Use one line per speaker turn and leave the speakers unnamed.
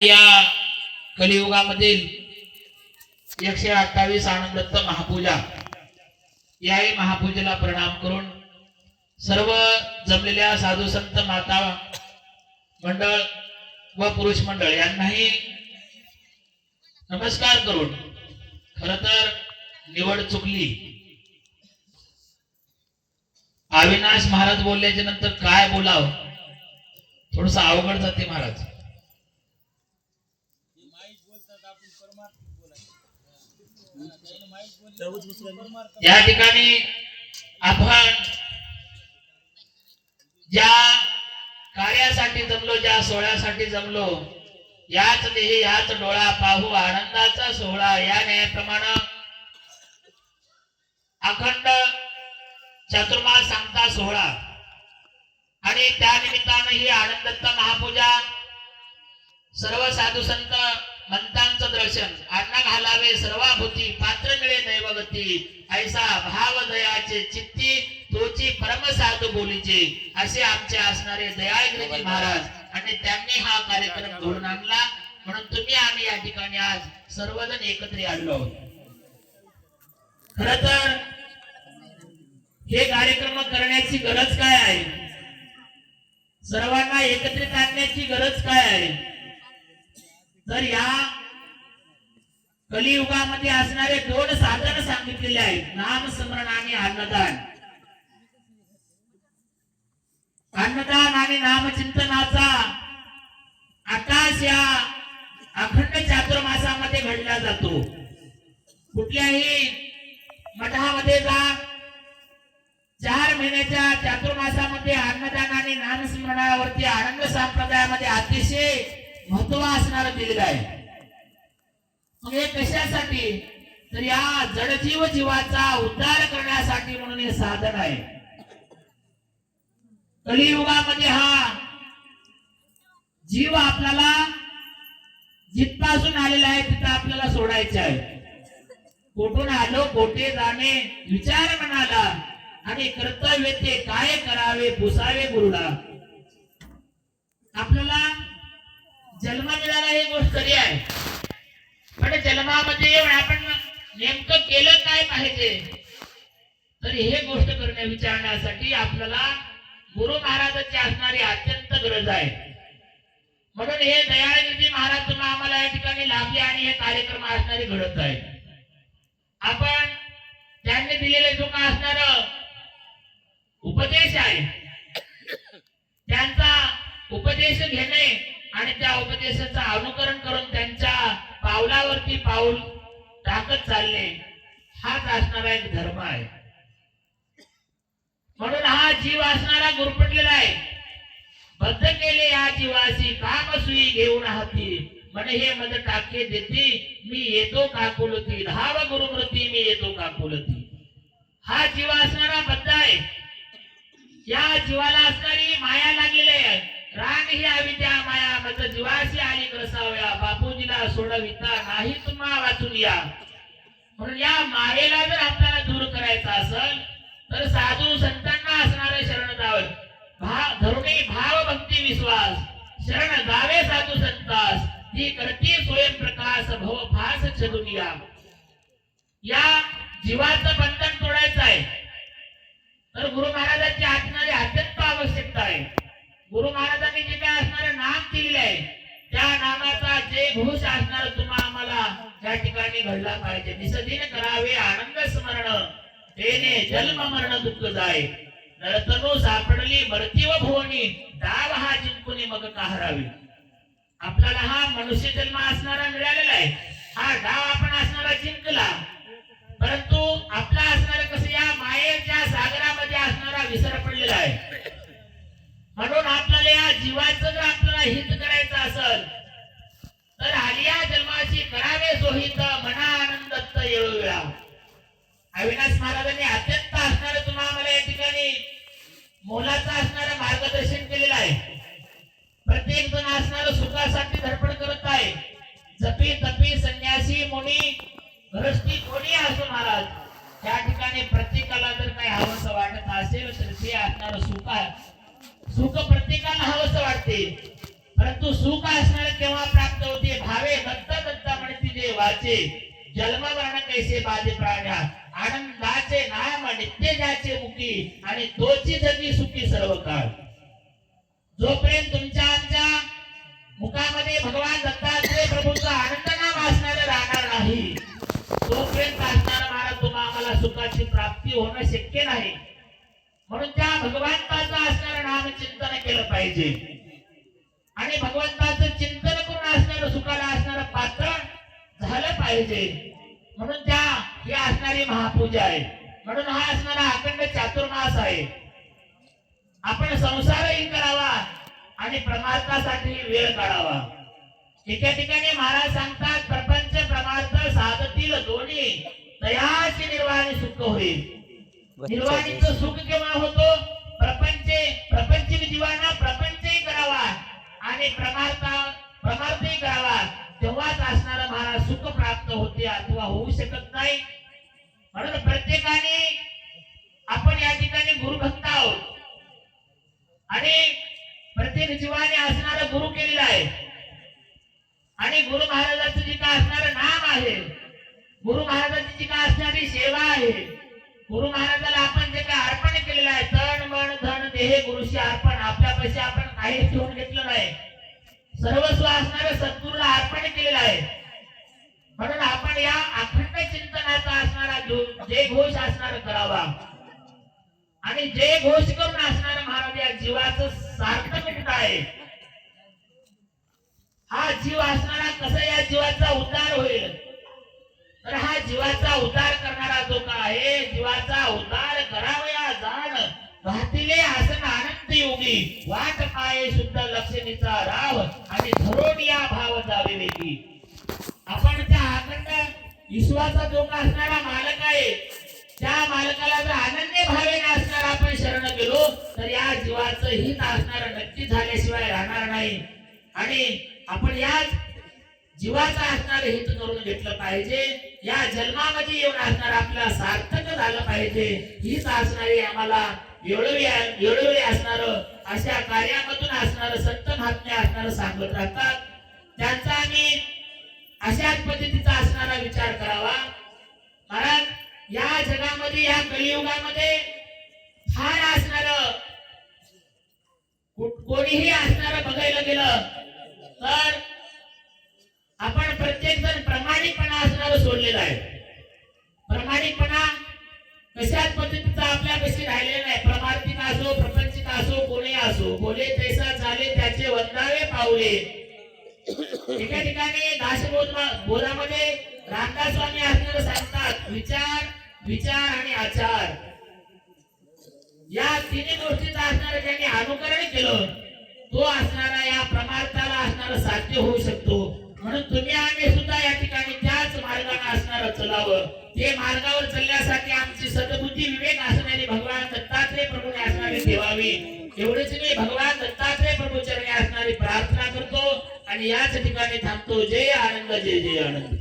या कलियुगामधील एकशे अठ्ठावीस आनंदत्त महापूजा याही महापूजेला प्रणाम करून सर्व जमलेल्या साधू संत माता मंडळ व पुरुष मंडळ यांनाही नमस्कार करून खर तर निवड चुकली. अविनाश महाराज बोलल्याच्या नंतर काय बोलाव? थोडस अवघड जाते महाराज. या ठिकाणी आपण ज्या कार्यासाठी जमलो ज्या सोहळ्यासाठी जमलो याच देही याच डोळा पाहू आनंदाचा सोहळा. या न्यायाप्रमाणे अखंड चतुर्मास सांगता सोहळा. आणि त्या निमित्तानं ही आनंदत्त महापूजा सर्व साधू संत मंतांचं दर्शन अन्न घालावे सर्वाभूती पात्र मिळे दैवगती ऐसा भाव दयाचे चित्ती तोची परम साधू बोलीचे. असे आमचे असणारे दयाळगिरीजी महाराज. आणि त्यांनी हा कार्यक्रम घडून आणला. म्हणून तुम्ही आम्ही या ठिकाणी आज सर्वजण एकत्र आलो आहोत. खर तर हे कार्यक्रम करण्याची गरज काय आहे? सर्वांना एकत्रित आणण्याची गरज काय आहे? तर या कलियुगामध्ये असणारे दोन साधन सांगितलेले आहेत. नाम स्मरण आणि अन्नदान. अन्नदान आणि नामचिंतनाचा आकाश या अखंड चातुर्मासामध्ये घडला जातो. कुठल्याही मठामध्ये जा चार महिन्याच्या चातुर्मासामध्ये अन्नदान आणि नामस्मरणावरती आनंद संप्रदायामध्ये अतिशय महत्त्व असणार दिलेलं आहे. मग हे कशासाठी? तर या जडजीव जीवाचा उद्धार करण्यासाठी म्हणून हे साधन आहे. कलियुगामध्ये हा जीव आपल्याला जिथपासून आलेला आहे तिथं आपल्याला सोडायचा आहे. कोठून आलो कोठे जाणे विचार म्हणाला आणि कर्तव्य ते काय करावे पुसावे गुरुला. आपल्याला जन्म मिळाला ही गोष्ट खरी आहे. पण जन्मामध्ये आपण नेमकं केलं काय पाहिजे? तर हे गोष्ट करणे विचारण्यासाठी आपल्याला गुरु महाराजांची असणारी अत्यंत गरज आहे. म्हणून हे दयाळगिरी महाराज तुम्ही आम्हाला या ठिकाणी लाभले आणि हे कार्यक्रम असणारे घडत आहे. आपण त्यांनी दिलेले जो का असणार उपदेश आहे. त्यांचा उपदेश घेणे आणि त्या उपदेशाचं अनुकरण करून त्यांच्या पावलावरती पाऊल टाकत चालले. हाच असणारा एक धर्म आहे. म्हणून हा जीव असणारा गुरपटलेला आहे. बद्ध केले या जीवाशी काम सुई घेऊन हाती म्हणे हे मध टाके देते मी येतो काकुलती धाव गुरुमृती मी येतो काकुलती हा जीव असणारा बद्ध आहे. या जीवाला असणारी माया लागलेली आहे. राग ही अविद्या माया मत जीवाशी आली ग्रसावया. बापूजीला सोडविता नाही तुम्हा वाचून या. म्हणून या मायेला जर आपल्याला दूर करायचा असेल तर साधू संतांना असणारे शरण जावं भा धरुणी भाव भक्ती विश्वास. शरण गावे साधू संतास. ती करती स्वयंप्रकाश भव भास छदुनिया या. जीवाचं बंधन तोडायचं आहे. तर गुरु महाराजांची असणारी अत्यंत आवश्यकता आहे. गुरु महाराजांनी जे काय असणारं नाम दिलेलं आहे त्या नामाचा जे घोष असणार तुम्हा आम्हाला त्या ठिकाणी घडला पाहिजे. निसदिन करावे आनंद स्मरण तेने जन्म मरण दुःख जाय. नरतनो सापडली मरती व भुवनी दाव हा जिंकून मग कहरावी आपल्याला हा मनुष्य जन्म असणारा मिळालेला आहे. हा डाव आपण असणारा जिंकला परंतु आपला असणारा कसं या मायेच्या सागरामध्ये असणारा विसर पडलेला आहे म्हणून आपल्याला या जीवाचं हित करायचं असल तर आलिया जन्माची करावे सोहित मना आनंदत्त येळोवेळा. अविनाश महाराजांनी अत्यंत असणार तुम्हाला आम्हाला या ठिकाणी मोलाचं असणारं मार्गदर्शन केलेलं आहे. प्रत्येक जण असणार सुखासाठी धडपड करत आहे. जपी तपी संन्यासी मुनी गृहस्थी कोणी असो महाराज त्या ठिकाणी प्रत्येकाला जर काही हवंसं वाटत असेल तर ते असणार सुख सुख प्रत्येकाला हवंसं वाटते. परंतु सुख असणार केव्हा प्राप्त होते? भावे होत जीवाचे जन्म मरण कैसे बाजे प्राण्या? आनंदाचे नाम नित्य ज्याचे मुखी आणि तोची जगी सुखी सर्व काळ जोपर्यंत तुमच्या आमच्या मुखामध्ये भगवान दत्ताचे प्रभूचा आनंद नाम असणार राहणार नाही तोपर्यंत असणार महाराज तुम्हा आम्हाला सुखाची प्राप्ती होणं शक्य नाही. म्हणून त्या भगवंताचं असणार नाम चिंतन केलं पाहिजे. आणि भगवंताचं चिंतन करून असणारं सुखाला असणारं पात्र झालं पाहिजे. म्हणून त्या ही असणारी महापूजा आहे. म्हणून हा असणारा अखंड चातुर्मास आहे. आपण संसारही करावा आणि प्रमार्थासाठी वेळ काढावा. एका ठिकाणी महाराज सांगतात प्रपंच प्रमार्थ साधतील दोन्ही. तयाची निर्वाणी सुख होईल. निर्वाणीचं सुख केव्हा होतो? प्रपंच प्रपंचिक जीवाना आणि प्रमार्था प्रमार्थही करावा. तेव्हाच असणारा महाराज सुख प्राप्त होते अथवा होऊ शकत नाही. म्हणून प्रत्येकाने आपण या ठिकाणी गुरुभक्त आहोत. आणि प्रत्येक जीवाने असणारा गुरु केलेला आहे. आणि गुरु महाराजाचं जे काय असणारं नाम आहे गुरु महाराजांची जी काय असणारी सेवा आहे गुरु महाराजाला आपण जे काय अर्पण केलेलं आहे तन मन धन देह गुरुशी अर्पण आपल्या आपण काही ठेवून घेतलं नाही सर्वस्व असणाऱ्या सद्गुरूला अर्पण केलेलं आहे. म्हणून आपण या अखंड चिंतनाचा असणारा जे घोष असणार करावा. आणि जे घोष करून असणारा महाराज या जीवाचं सार्थक आहे. हा जीव असणारा कसा या जीवाचा उद्धार होईल? तर हा जीवाचा उद्धार करणारा जो का आहे जीवाचा उद्धार करावया जाण. वाहतिले आसन आनंद योगी वाट पाये शुद्ध लक्षणीचा राव. आणि धरोडिया भाव जावे वेगी आपण त्या अखंड विश्वाचा जो का असणारा मालक आहे त्या मालकाला जर अनन्य भावेने असणार आपण शरण गेलो तर या जीवाचं हित असणार नक्की झाल्याशिवाय राहणार नाही. आणि आपण याच जीवाचा असणार हित करून घेतलं पाहिजे. या जन्मामध्ये येऊन असणार आपला सार्थक झालं पाहिजे. हीच असणारी आम्हाला वेळोवेळी वेळोवेळी असणार अशा कार्यामधून असणार संत महात्म्या असणार सांगत राहतात. त्यांचा आम्ही अशाच पद्धतीचा असणारा विचार करावा. महाराज या जगामध्ये या कलियुगामध्ये फार असणार कोणीही असणार बघायला गेलं तर आपण प्रत्येक जण प्रामाणिकपणा असणार सोडलेला आहे. प्रामाणिकपणा कशाच पद्धतीचा आपल्या कशी राहिलेला नाही. प्रमार्थिक असो प्रपंचित असो कोणी असो बोले तैसा झाले त्याचे वंदावे पावले. एका ठिकाणी दासबोध बोधामध्ये रामदास स्वामी असणार सांगतात विचार विचार आणि आचार. या तिन्ही गोष्टीचा असणार ज्यांनी अनुकरण केलं तो असणारा या प्रमार्थाला असणारा साध्य होऊ शकतो. म्हणून तुम्ही आम्ही सुद्धा या ठिकाणी त्या मार्गाने असणार चलावं. ते मार्गावर चालण्यासाठी आमची सद्बुद्धी विवेक असणारी भगवान दत्तात्रय प्रभूने असणारी ठेवावी एवढेच मी भगवान दत्तात्रय प्रभू चरणी असणारी प्रार्थना करतो आणि याच ठिकाणी थांबतो. जय आनंद जय जय आनंद.